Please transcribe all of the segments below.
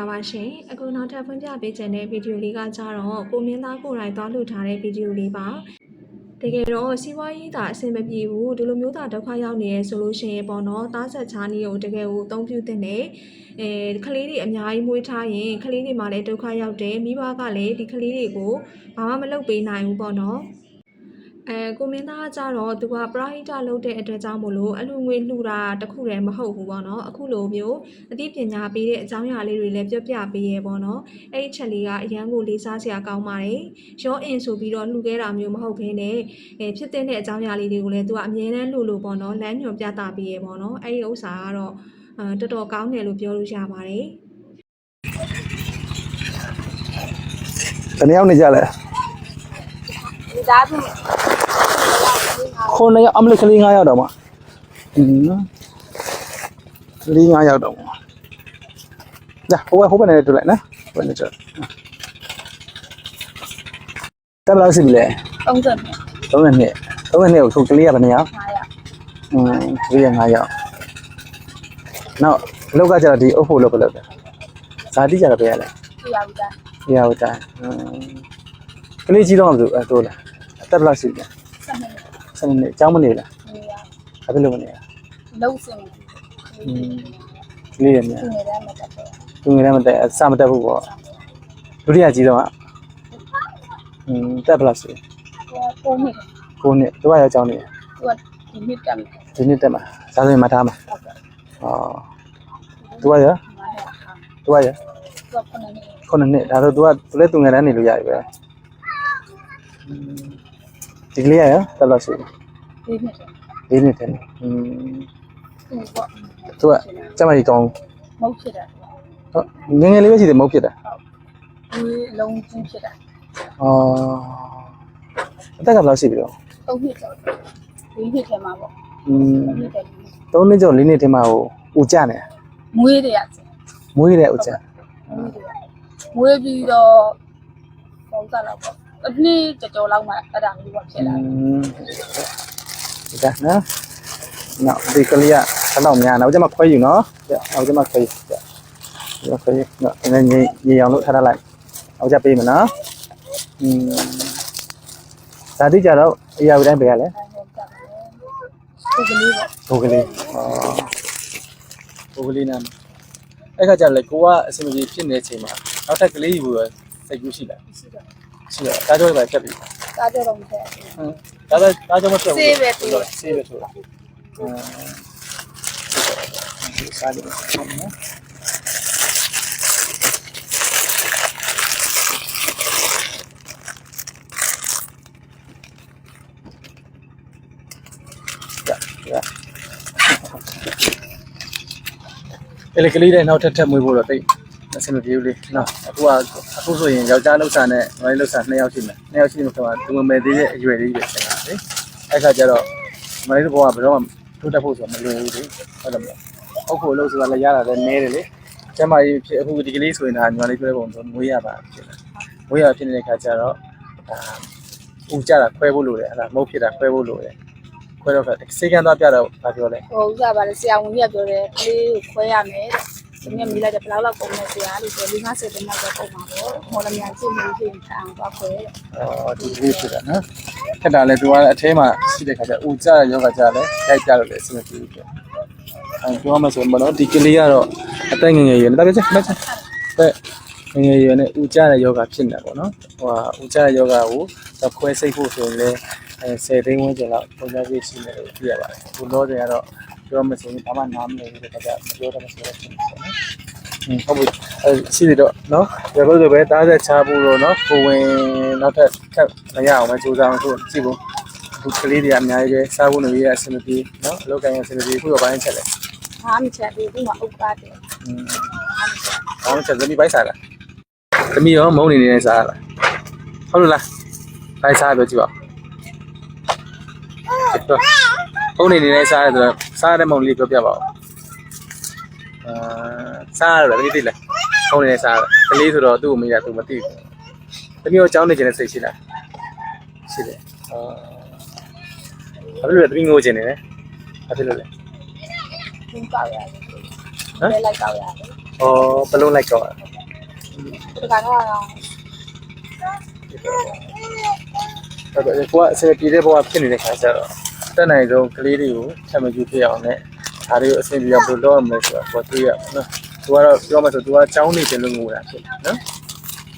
လာပါရှင်အခုနောက်ထပ်ဖွင့်ပြပေးခြင်းတဲ့ဗီဒီယိုလေးကကြတော့ကိုမင်းသားကိုယ်တိုင်သွားလှူထားတဲ့ဗီဒီယိုလေးပါတကယ်တော့စီးပွားရေးသာအဆင်မပြေဘူးဒီလိုမျိုးသာဒုက္ခရောက်နေရဲဆိုလို့ရှိရင်ပေါ့နော်သားဆက်ချားနည်းကိုတကယ်ကိုအသုံးပြုသင့်တယ်အဲကလေးတွေအများကြီးမွေးထားရင်ကလေးတွေမှလည်းဒုက္ခရောက်တယ်မိဘကလည်းဒီကလေးတွေကိုဘာမှမလုပ်ပေးနိုင်ဘူးပေါ့နော် အဲကိုမင်းသားကကြတော့သူကပရာဟိတလုပ်တဲ့အတွက်ကြောင့်မို့လို့အလူငွေလှူတာတခုတည်းမဟုတ်ဘူးပေါ့နော်အခုလိုမျိုးအသိပညာပေးတဲ့အကြောင်းအရာလေးတွေလည်းပြောပြပေးရဲပေါ့နော်အဲ့ဒီချက်လေးကအရန်ကိုလေးစားစရာကောင်းပါတယ်ရောအင်ဆိုပြီးတော့လှူခဲ့တာမျိုးမဟုတ်ဘဲနဲ့အဲဖြစ်တဲ့အကြောင်းအရာလေးတွေကိုလည်းသူကအမြဲတမ်းလှူလို့ပေါ့နော်လမ်းညွှန်ပြတာပေးရဲပေါ့နော်အဲ့ဒီဥစ္စာကတော့အဲတော်တော်ကောင်းတယ်လို့ပြောလို့ရပါတယ်ဘယ်နှစ်ယောက်နေကြလဲဒီသားစု ခုနှစ်ယောက်အမလေးကလေး9ယောက်တော့မှอืมကလေး9ယောက်တော့မှဒါဟိုဘက်ဟိုဘက်နဲ့တူလိုက်နော်ဟိုဘက်နဲ့တူတက်ဘယ်လောက်ရှိပြီလဲ 30နဲ့ 30နှစ်30နှစ်ကိုသူကလေးကဘယ်နှစ်ယောက် 900ရ อืมကလေးက9ယောက်နောက်အလောက်ကကျတော့ဒီအုပ်ဖို့လောက်ပဲလောက်တယ်ဇာတိကျတော့ဘယ်ရလဲ ပြရဘူးသား ပြရဦးတိုင်းอืมကလေးကြီးတော့မလို့အဲတိုးလားတက်ဘယ်လောက်ရှိလဲ ဆက်နေ 7နှစ်အเจ้าမနေလား နေရ ဘာဖြစ်လို့မနေလဲ လုံးစင် อืมကလေးရမြတ် သူနေတဲ့မှာတက်တယ် သူငယ်လည်းမတက်အစမတက်ဘူးပေါ့ဒုတိယကြီးတော့อืมတက်ပလတ်စီ ဟိုပုံနေ ကိုနှစ်သူကရောအကြောင်းနေတယ် သူကဒီနှစ်တက်မယ် ဒီနှစ်တက်မှာဒါဆိုရင်မထားမှာ ဟုတ်ကဲ့ ဩသူကရော 900 သူကရော သူကခုနှစ်နှစ် ခုနှစ်နှစ်ဒါဆိုသူကသူလည်းသူငယ်တန်းနေလို့ရပြီပဲอืม ဒီကလေးကရောတက်ပလတ်စီ ဒီနှစ် ဒီနှစ်တယ်อืม သူက သူကစက်မကြီးကောင်း မဟုတ်ဖြစ်တယ် ဟုတ်ငယ်ငယ်လေးပဲရှိတယ်မဟုတ်ဖြစ်တာ ဒီလုံးကြီးဖြစ်တာ ဩအသက်ကဘယ်လောက်ရှိပြီတော့ 3နှစ်ကျော်ဒီနှစ်ထဲမှာပေါ့ อืม နှစ်တယ် 3နှစ်ကျော်4နှစ်ထဲမှာဟိုဦးကြနေ မွေးတယ်ရစင် မွေးတဲ့ဦးကြ မွေးပြီးတော့ပုံစံတော့ပေါ့အ နည်းကြော်ကြော်လောက်မှအဲ့ဒါမျိုးပေါ့ဖြစ်လာတယ်ဒီကနော်နောက်ဒီကလေးကအဲ့တော့များနောက်ကျမှခွဲယူနော်နောက်ကျမှခွဲယူဒီခွဲယူနော်နည်းနည်းရေအောင်လို့ထားထားလိုက်နောက်ကျပေးမယ်နော်อืมဇာတိကြတော့အရာဝတိုင်းပေးရလဲဒီကလေးပေါ့ဘိုးကလေးဩဘိုးကလေးနာမအဲ့ခါကျလေကိုကအစင်မကြီးဖြစ်နေတဲ့အချိန်မှာနောက်ထပ်ကလေးယူရစိတ်ကူးရှိလားရှိတယ် ရှိတော့ဒါကြောင့်ပဲဖြတ်ပြီကားကြော်တော့မဖြစ်ဘူးဟမ်ဒါတော့ဒါကြောင့်မဖြတ်ဘူးဆေးပဲထိုးတယ်ဆေးပဲထိုးတာအဲစားတယ်နော်အဲ့လေကလေးတဲ့နောက်ထပ်ထပ်မွေးဖို့တော့တိတ် အဆင်မပြေဘူးလေနော်အခုကအခုဆိုရင်ယောက်ျားလောက်ဆန်နဲ့မလေးလောက်ဆန်နှစ်ယောက်ရှိမယ်နှစ်ယောက်ရှိမှတော့သူမမယ်သေးတဲ့အရွယ်လေးပဲဆင်တာလေအဲ့ခါကျတော့မလေးတို့ဘောကဘယ်တော့မှထိုးတက်ဖို့ဆိုမလွယ်ဘူးလေဟုတ်တယ်မဟုတ်ဖို့လို့ဆိုတာလည်းရတာလည်းနည်းတယ်လေကျမကြီးဖြစ်အခုဒီကလေးဆိုရင်ဒါညီမလေးပြောတဲ့ပုံဆိုမွေးရပါဖြစ်တယ်မွေးရဖြစ်နေတဲ့ခါကျတော့ဒါဦးကြတာခွဲဖို့လိုတယ်အဲ့ဒါမဟုတ်ဖြစ်တာခွဲဖို့လိုတယ်ခွဲတော့စေကန်းသွားပြတော့ဘာပြောလဲဟိုဥစားပါလေဆရာဝန်ကြီးကပြောတယ်ကလေးကိုခွဲရမယ်။ ဒီနေ့မိလိုက်တယ်ဘယ်လောက်လောက်ပုံနေဆရာလို့ဆို၄50တိမတော့ပုံမှာပေါ့။မော်လမြိုင်ကြည့်လို့ပြင်အောင်သွားခွဲတယ်အော်ဒီလေးဖြစ်တာနော်ခက်တာလဲသူကအထဲမှာရှိတဲ့ခါကျဦးကြရယောဂကြလဲရိုက်ကြလို့လဲအဆင်မပြေဘူးပြအဲပြောမှဆိုမလို့ဒီကလေးကတော့အသက်ငယ်ငယ်ရွယ်နေတာကြည့်မချတဲ့ငယ်ငယ်ရွယ်နဲ့ဦးကြတဲ့ယောဂဖြစ်နေတာပေါ့နော်ဟိုဟာဦးကြတဲ့ယောဂကိုခွဲစိတ်ဖို့ဆိုရင်လဲအဲ10သိန်းဝန်းကျင်လောက်ပုံစံကြီးရှိနေလို့ပြရပါတယ်ဘုလို့တွေကတော့ ပြောမှဆိုရင်ဘာမှနားမလည်ဘူးတဲ့ခါကျမပြောတော့မှဆိုတော့ဖြစ်နေတယ်နော်ဟုတ်ပြီအဲရှိတယ်တော့နော်ဒီလိုဆိုပဲတားဆက်ချဖို့တော့နော်ကိုဝင်နောက်ထပ်ထပ်မရအောင်မစူးစမ်းအောင်ဆိုကြည့်ဖို့ဒီကလေးတွေအများကြီးပဲစားဖို့နေရအဆင်မပြေနော်အလုပ်ကိုင်းအဆင်မပြေခုတော့ပိုင်းချက်လဲ။ဟာမချက်ပြီးဒီမှာဥပ္ပါတယ်อืมအောင်းချက်သမီးပိုင်းစားလားသမီးရောမုန်းနေနေစားလားဟုတ်လို့လားပိုင်းစားပြောကြည့်ပါတော့ မုန်းနေနေစားရတယ်ဆိုတော့စားတဲ့မုန်းလေးပြောပြပါဦးအာစားရတယ်သမီးသိလားမုန်းနေနေစားတယ်ကလေးဆိုတော့သူ့ကိုမေးတာသူမသိဘူးသမီးရောကြောင်းနေခြင်းနဲ့စိတ်ရှိလားရှိတယ်အာဘာဖြစ်လို့လဲသမီးငိုခြင်းနေလဲဘာဖြစ်လို့လဲ။ဒီကောက်ရတယ်။ဘယ်လိုက်ကောက်ရတယ်ဩဘလုံးလိုက်တော့ဒီကတော့အဲ့တော့ကိုကအစပြေတဲ့ဘဝဖြစ်နေတဲ့ခါကျတော့ တက်နိုင်ဆုံးကလေးတွေကိုချက်မကျူဖြစ်အောင်နဲ့ဒါတွေကိုအဆင်ပြေအောင်ဘယ်လိုလုပ်ရမလဲဆိုတော့ကိုတွေ့ရနော်သူကတော့ပြောမှဆိုသူကចောင်းနေတယ်လို့ငိုတာဖြစ်နော်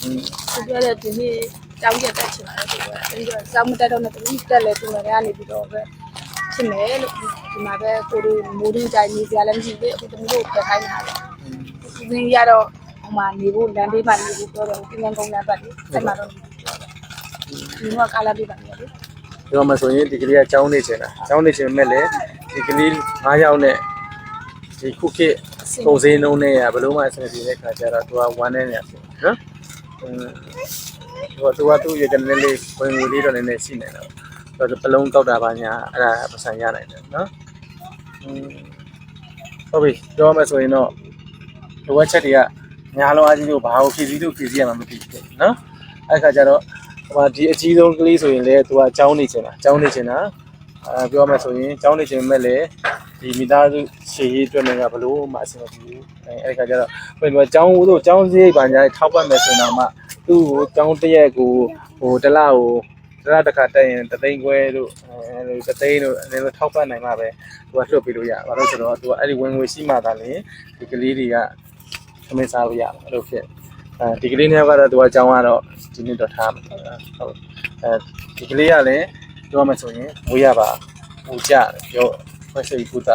อืม သူပြောတဲ့ဒီနေ့ကြောင်းရက်တက်ချင်ပါတယ်သူကအဲဒီတော့စောင်းမတက်တော့နဲ့တမီးတက်လဲသူငယ်ကနေပြီးတော့ပဲဖြစ်မယ်လို့ဒီမှာပဲကိုတို့မိုးရင်းကြိုင်နေကြလည်းမရှိသေးအခုတမီးတို့ပြခိုင်းတာလေဒီနေ့ရတော့ဟိုမှာနေဖို့လမ်းလေးပါနေဖို့ပြောတော့ဒီငန်းကုန်းလမ်းပတ်လေးအဲ့မှာတော့ဒီမှာကာလာလေးပါနေလေ ပြောမှဆိုရင်ဒီကလေးကចောင်းနေချင်တာចောင်းနေချင်မဲ့လေဒီကလေး၅ယောက်နဲ့ဒီခုခေတ်ပုံစံလုံးနဲ့ကဘလို့မှအဆင်ပြေတဲ့ခါကျတော့သူကဝမ်းနေနေတယ်နော်ဟိုသူကသူ့ရဲ့ကနေလေးဝင်ဝင်လေးတော့နည်းနည်းရှိနေတော့ဆိုတော့ပလုံးကောက်တာပါညာအဲ့ဒါပဆန်ရနိုင်တယ်နော်ဟုတ်ပြီပြောမှဆိုရင်တော့လိုအပ်ချက်တွေကညာလောအကြီးတို့ဘာကိုဖြည့်ဆည်းလို့ဖြည့်ဆည်းရမှာမသိဘူးနော်အဲ့ခါကျတော့ ဟိုမှာဒီအကြီးဆုံးကလေးဆိုရင်လည်းသူကကြောင်းနေချင်တာကြောင်းနေချင်တာအဲပြောမှဆိုရင်ကြောင်းနေချင်မဲ့လည်းဒီမိသားစုရှေ့ရေးအတွက်လည်းကဘလို့မှအဆင်မပြေဘူးအဲအဲ့ဒီကကြတော့ဘယ်လိုကြောင်းတို့ကြောင်းစည်းပညာထောက်ပတ်မယ်ဆိုတော့မှသူ့ကိုကြောင်းတရက်ကိုဟိုတလကိုတရတစ်ခါတက်ရင်တသိန်းခွဲတို့အဲလိုတသိန်းတို့အဲလိုထောက်ပတ်နိုင်မှာပဲသူကလွှတ်ပေးလို့ရဘာလို့ဆိုတော့သူကအဲ့ဒီဝင်ငွေရှိမှသာလေဒီကလေးတွေကသမင်စားလို့ရအဲ့လိုဖြစ် အဲဒီကလေးနှစ်ယောက်ကတော့သူကចောင်းကတော့ဒီနေ့တော့ထားမှာဟုတ်အဲဒီကလေးကလည်းပြောမှဆိုရင်ဝေးရပါဟိုကြတယ်ပြောခွဲစိတ်ကုသ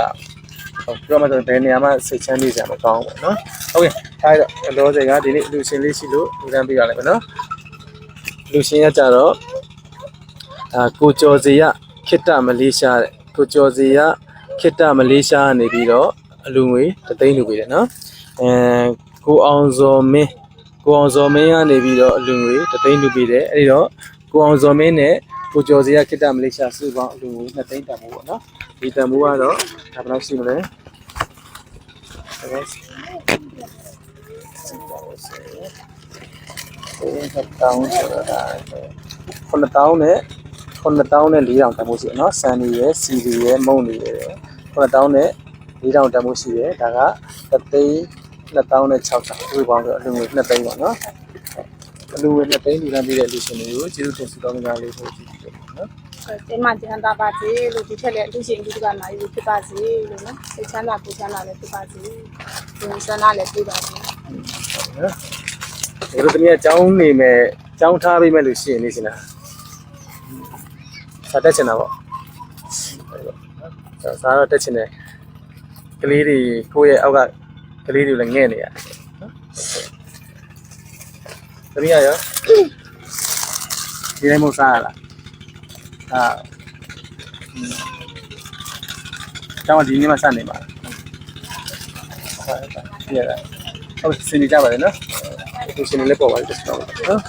ဟုတ်ပြောမှဆိုဘယ်နေရာမှာစိတ်ချမ်းမြေ့စရာမကောင်းဘူးပေါ့နော်ဟုတ်ကဲ့အဲဒါလောစေကဒီနေ့လူရှင်လေးရှိလို့လူတန်းပြရလိုက်မယ်နော်လူရှင်ရကြတော့အာကိုကျော်စီရခိတ္တမလေးရှားတဲ့ကိုကျော်စီရခိတ္တမလေးရှားကနေပြီးတော့အလူငွေတသိန်းလူပေးတယ်နော်အဲကိုအောင်စော်မင်း ကိုအောင်စော်မင်းကနေပြီးတော့အလူငွေတသိန်းလူပေးတယ်အဲ့ဒီတော့ကိုအောင်စော်မင်းနဲ့ကိုကျော်စီရခိတ္တမလေးရှားစုပေါင်းအလူငွေ2သိန်းတန်ဖို့ပေါ့နော်ဒီတန်ဖို့ကတော့ဒါဘယ်လောက်ရှိမလဲအဲ့ဒါကိုတောင်းဆိုတာ9000နဲ့9000နဲ့4000တန်ဖို့ရှိတယ်နော်စံနေရယ်စီရီရယ်မုံနေရယ်9000နဲ့4000တန်ဖို့ရှိတယ်ဒါကသသိန်း 2000နဲ့6000ဒီပေါင်းဆိုအလူငွေ2သိန်းပေါ့နော်အလူငွေ2သိန်းလူတန်းပြတဲ့လူရှင်တွေကိုကျေးဇူးတင်ဆုတောင်းကြလေးဖို့ရှိတယ်နော်တင်မှကျန်တာပါစေလို့ဒီထက်လည်းအလူရှင်ဒီကနာရီဖြစ်ပါစေလို့နော်စိတ်ချမ်းသာပူချမ်းသာလည်းဖြစ်ပါစေဒီဆန္ဒလည်းပြပါစေနော်ဒီလိုတမီးအကြောင်းနေမဲ့အကြောင်းထားပေးမဲ့လို့ရှိရင်နေစင်တာစာတက်ချင်တာပေါ့စာတော့တက်ချင်တယ်ကလေးတွေကိုယ့်ရဲ့အောက်က ကလေးတွေလည်းငဲ့နေရတယ်နော်တမီးရောဒီတိုင်းမစားရလားဟာကျောင်းဒီနေ့မှစနေပါဟုတ်ပါပြီဟုတ်စင်ကြပါလေနော်ဒီစင်လေးပေါ်ပါလိမ့်မယ်နော်